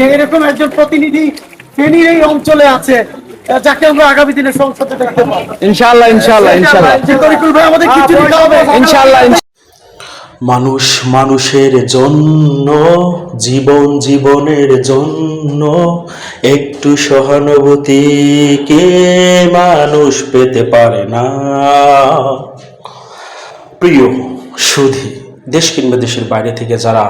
যে এরকম একজন প্রতিনিধি ফেনীর এই অঞ্চলে আছে যাকে আমরা আগামী দিনে সংসদে দেখতে পাবো। ইনশাআল্লাহ ইনশাআল্লাহ ইনশাআল্লাহ। তরিকুল ভাই আমাদের কিছু দিতে হবে। ইনশাআল্লাহ। মানুষ মানুষের জন্য জীবন জীবনের জন্য একটু সহানুভূতি কে মানুষ পেতে পারে না? প্রিয় সুধী দেশ কিংবা দেশের বাইরে থেকে যারা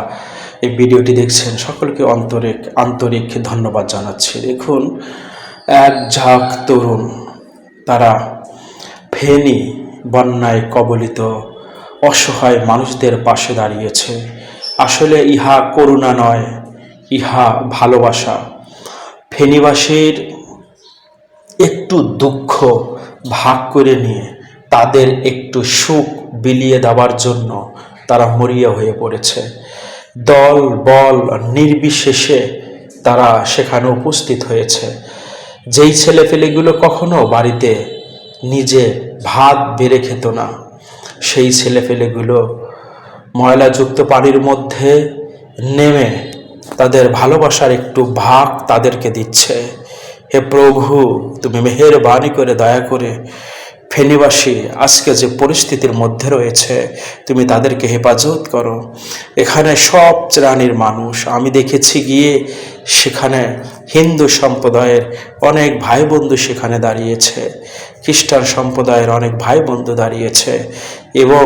এই ভিডিওটি দেখছেন সকলকে অন্তরিক, আন্তরিক ধন্যবাদ জানাচ্ছি। দেখুন, এক ঝাঁক তরুণ, তারা ফেনী বন্যায় কবলিত, অসহায় মানুষদের পাশে দাঁড়িয়েছে। আসলে ইহা করুণা নয়, ইহা ভালোবাসা। ফেনীবাসীর একটু দুঃখ ভাগ করে নিয়ে, তাদের একটু সুখ বিলিয়ে দেওয়ার জন্য তারা মরিয়া হয়ে পড়েছে। দল, বল নির্বিশেষে তারা সেখানে উপস্থিত হয়েছে। যেই ছেলেপেলেগুলো কখনো বাড়িতে নিজে ভাত বেড়ে খেত না, সেই ছেলেপেলেগুলো ময়লাযুক্ত পানির মধ্যে নেমে তাদের ভালোবাসার একটু ভাগ তাদেরকে দিচ্ছে। হে প্রভু, তুমি মেহের মেহেরবানি করে দয়া করে ফেনীবাসী আজকে যে পরিস্থিতির মধ্যে রয়েছে, তুমি তাদেরকে হেফাজত করো। এখানে সব শ্রেণির মানুষ, আমি দেখেছি গিয়ে সেখানে হিন্দু সম্প্রদায়ের অনেক ভাই বন্ধু সেখানে দাঁড়িয়েছে, খ্রিস্টান সম্প্রদায়ের অনেক ভাই বন্ধু দাঁড়িয়েছে এবং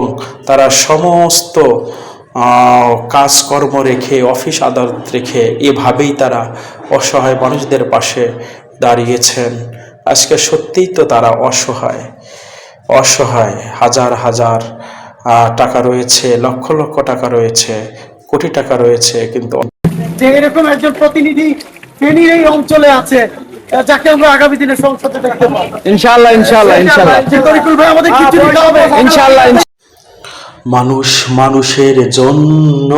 তারা সমস্ত কাজকর্ম রেখে, অফিস আদালত রেখে এভাবেই তারা অসহায় মানুষদের পাশে দাঁড়িয়েছেন। আজকে সত্যিই তো তারা অসহায়। অসহায় হাজার হাজার টাকা রয়েছে লক্ষ লক্ষ টাকা রয়েছে কোটি টাকা রয়েছে কিন্তু যে এরকম একজন প্রতিনিধি ফেনীর এই অঞ্চলে আছে যাকে আমরা আগামী দিনে সংসদে দেখতে পাবো। ইনশাআল্লাহ ইনশাআল্লাহ ইনশাআল্লাহ ভাই আমাদের কিছু দিতে হবে। ইনশাআল্লাহ মানুষ মানুষের জন্য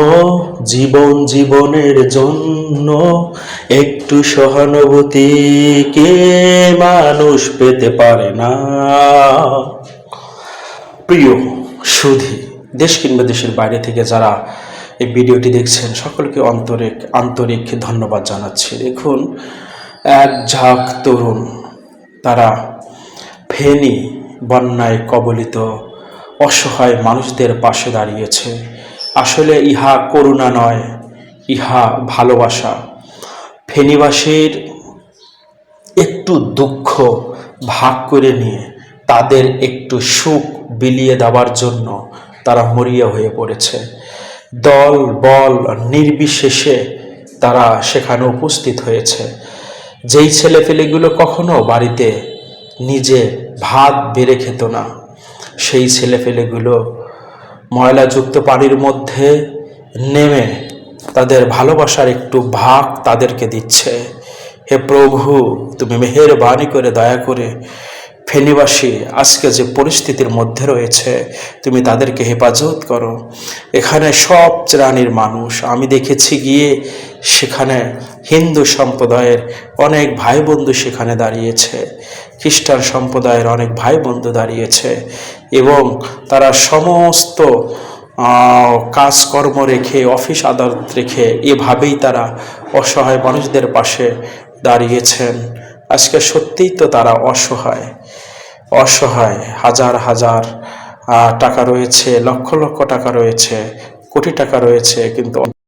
জীবন জীবনের জন্য একটু সহানুভূতি কে মানুষ পেতে পারে না। প্রিয় সুধী দেশ কিংবা দেশের বাইরে থেকে যারা এই ভিডিওটি দেখছেন, সকলকে অন্তরিক, আন্তরিক ধন্যবাদ জানাচ্ছি। দেখুন, এক ঝাঁক তরুণ, তারা ফেনী বন্যায় কবলিত, অসহায় মানুষদের পাশে দাঁড়িয়েছে। আসলে ইহা করুণা নয়, ইহা ভালোবাসা। ফেনীবাসীর একটু দুঃখ ভাগ করে নিয়ে তাদের একটু সুখ বিলিয়ে দেওয়ার জন্য তারা মরিয়া হয়ে পড়েছে। দল, বল নির্বিশেষে তারা সেখানে উপস্থিত হয়েছে। যেই ছেলেপেলেগুলো কখনো বাড়িতে নিজে ভাত বেড়ে খেত না, সেই ছেলেপেলেগুলো ময়লাযুক্ত পানির মধ্যে নেমে তাদের ভালোবাসার একটু ভাগ তাদেরকে দিচ্ছে। হে প্রভু, তুমি মেহেরবানি করে দয়া করে ফেনীবাসী, আজকে যে পরিস্থিতির মধ্যে রয়েছে, তুমি তাদেরকে হেফাজত করো। এখানে সব শ্রেণির মানুষ। আমি দেখেছি গিয়ে সেখানে হিন্দু সম্প্রদায়ের অনেক ভাই বন্ধু সেখানে দাঁড়িয়েছে। খ্রিস্টান সম্প্রদায়ের অনেক ভাই বন্ধু দাঁড়িয়েছে এবং তারা সমস্ত কাজকর্ম রেখে, অফিস আদালত রেখে এভাবেই তারা অসহায় মানুষদের পাশে দাঁড়িয়েছেন। আজকে সত্যিই তো তারা অসহায়। অসহায় হাজার হাজার টাকা রয়েছে লক্ষ লক্ষ টাকা রয়েছে কোটি টাকা রয়েছে কিন্তু